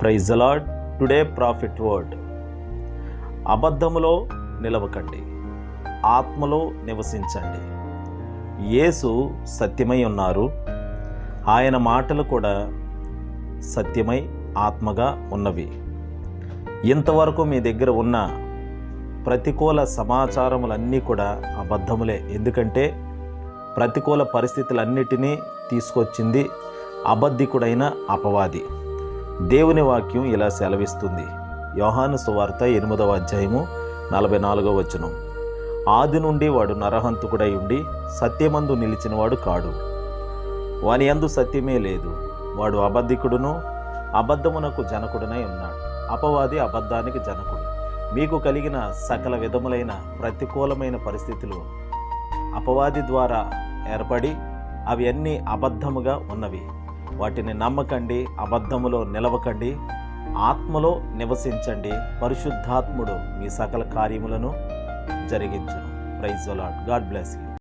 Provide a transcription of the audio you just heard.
Praise the Lord today prophet word అబద్ధములో నిలవకండి. ఆత్మలో నివసించండి. యేసు సత్యమై ఉన్నారు. ఆయన మాటలు కూడా సత్యమై ఆత్మగా ఉన్నవి. ఇంతవరకు మీ దగ్గర ఉన్న ప్రతికూల సమాచారములన్నీ కూడా అబద్ధములే. ఎందుకంటే ప్రతికూల పరిస్థితులన్నిటినీ తీసుకొచ్చింది అబద్ధికుడైన అపవాది. దేవుని వాక్యం ఇలా సెలవిస్తుంది. యోహాను సువార్త ఎనిమిదవ అధ్యాయము నలభై నాలుగవ వచనం. ఆది నుండి వాడు నరహంతకుడై ఉండి సత్యమందు నిలిచినవాడు కాడు. వాని అందు సత్యమే లేదు. వాడు అబద్ధికుడును అబద్ధమునకు జనకుడునై ఉన్నాడు. అపవాది అబద్ధానికి జనకుడు. మీకు కలిగిన సకల విధములైన ప్రతికూలమైన పరిస్థితులు అపవాది ద్వారా ఏర్పడి అవి అన్నీ అబద్ధముగా ఉన్నవి. వాటిని నమ్మకండి అబద్ధములో నిలవకండి ఆత్మలో నివసించండి. పరిశుద్ధాత్ముడు మీ సకల కార్యములను జరిగించును. Praise Lord God bless you